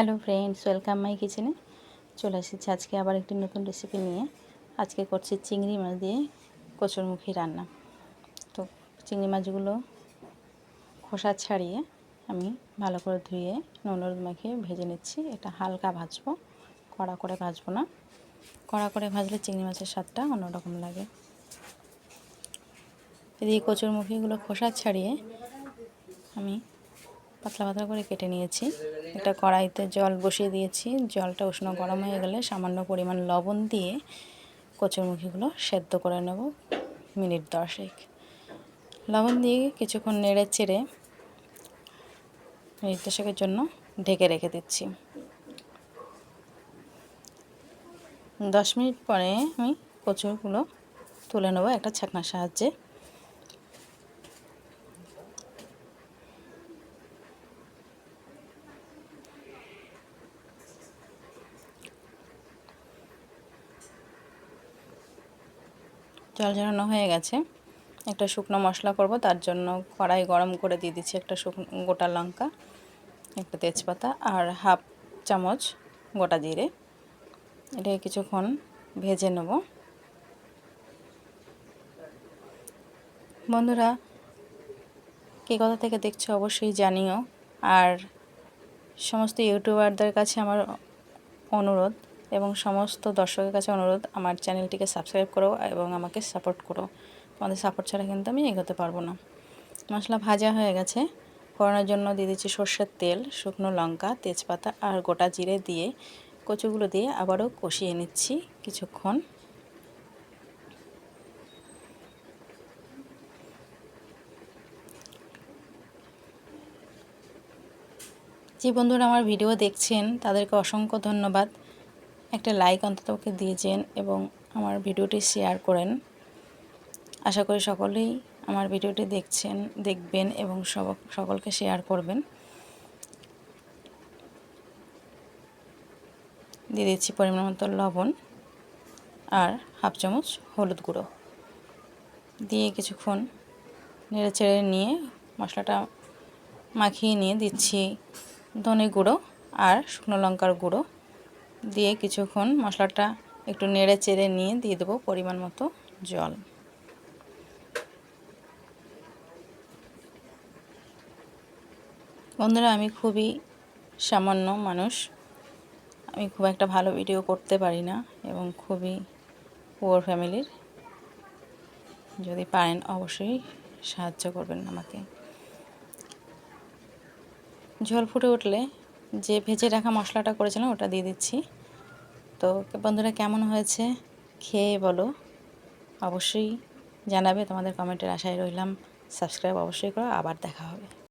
Hello friends welcome my কিচেনে চলে এসেছি আজকে আবার একটি নতুন রেসিপি নিয়ে। আজকে করছি চিংড়ি মাছ দিয়ে কচুরমুখী রান্না। তো চিংড়ি মাছগুলো খোসা ছাড়িয়ে আমি ভালো করে ধুয়ে নুন হলুদ মাখিয়ে ভেজে নিচ্ছি। এটা হালকা ভাজবো, কড়া করে ভাজবো না। কড়া করে ভাজলে চিংড়ি মাছের স্বাদটা অন্যরকম লাগে। এদিকে কচুরমুখীগুলো খোসা ছাড়িয়ে আমি পাতলা পাতলা করে কেটে নিয়েছি। একটা কড়াইতে জল বসিয়ে দিয়েছি। জলটা উষ্ণ গরম হয়ে গেলে সামান্য পরিমাণ লবণ দিয়ে কচুরমুখীগুলো সেদ্ধ করে নেব মিনিট দশেক। লবণ দিয়ে কিছুক্ষণ নেড়ে চেড়ে মিনিট দশেকের জন্য ঢেকে রেখে দিচ্ছি। দশ মিনিট পরে আমি কচুরগুলো তুলে নেব একটা ছাকনার সাহায্যে। জল ঝরানো হয়ে গেছে। একটা শুকনো মশলা করব, তার জন্য কড়াই গরম করে দিয়ে দিচ্ছি একটা শুকনো গোটা লঙ্কা, একটা তেজপাতা আর হাফ চামচ গোটা জিরে। এটাকে কিছুক্ষণ ভেজে নেব। বন্ধুরা, কে কথা থেকে দেখছ অবশ্যই জানিও। আর সমস্ত ইউটিউবারদের কাছে আমার অনুরোধ এবং সমস্ত দর্শকের কাছে অনুরোধ, আমার চ্যানেলটিকে সাবস্ক্রাইব করো এবং আমাকে সাপোর্ট করো। তোমাদের সাপোর্ট ছাড়া কিন্তু আমি এগোতে পারব না। মশলা ভাজা হয়ে গেছে। ফোড়নের জন্য দিয়ে দিচ্ছি সর্ষের তেল, শুকনো লঙ্কা, তেজপাতা আর গোটা জিরে দিয়ে কচুগুলো দিয়ে আবারও কষিয়ে নিচ্ছি কিছুক্ষণ। যে বন্ধুরা আমার ভিডিও দেখছেন, তাদেরকে অসংখ্য ধন্যবাদ। একটা লাইক অন্তত ওকে দিয়েছেন এবং আমার ভিডিওটি শেয়ার করেন। আশা করি সকলেই আমার ভিডিওটি দেখছেন, দেখবেন এবং সকলকে শেয়ার করবেন। দিয়ে দিচ্ছি পরিমাণ মতো লবণ আর হাফ চামচ হলুদ গুঁড়ো। দিয়ে কিছুক্ষণ নেড়ে চেড়ে নিয়ে মশলাটা মাখিয়ে নিয়ে দিচ্ছি ধনে গুঁড়ো আর শুকনো লঙ্কার গুঁড়ো। দিয়ে কিছুক্ষণ মশলাটা একটু নেড়ে চেড়ে নিয়ে দিয়ে দেবো পরিমাণ মতো জল। বন্ধুরা, আমি খুবই সামান্য মানুষ। আমি খুব একটা ভালো ভিডিও করতে পারি না এবং খুবই পুয়ার ফ্যামিলির যদি পারেন অবশ্যই সাহায্য করবেন আমাকে। ঝোল ফুটে উঠলে যে ভেজে রাখা মশলাটা করেছিলাম ওটা দিয়ে দিচ্ছি। তো বন্ধুরা, কেমন হয়েছে? খেয়ে বলো। অবশ্যই জানাবে, তোমাদের কমেন্টের আশায় রইলাম। সাবস্ক্রাইব অবশ্যই করো, আবার দেখা হবে।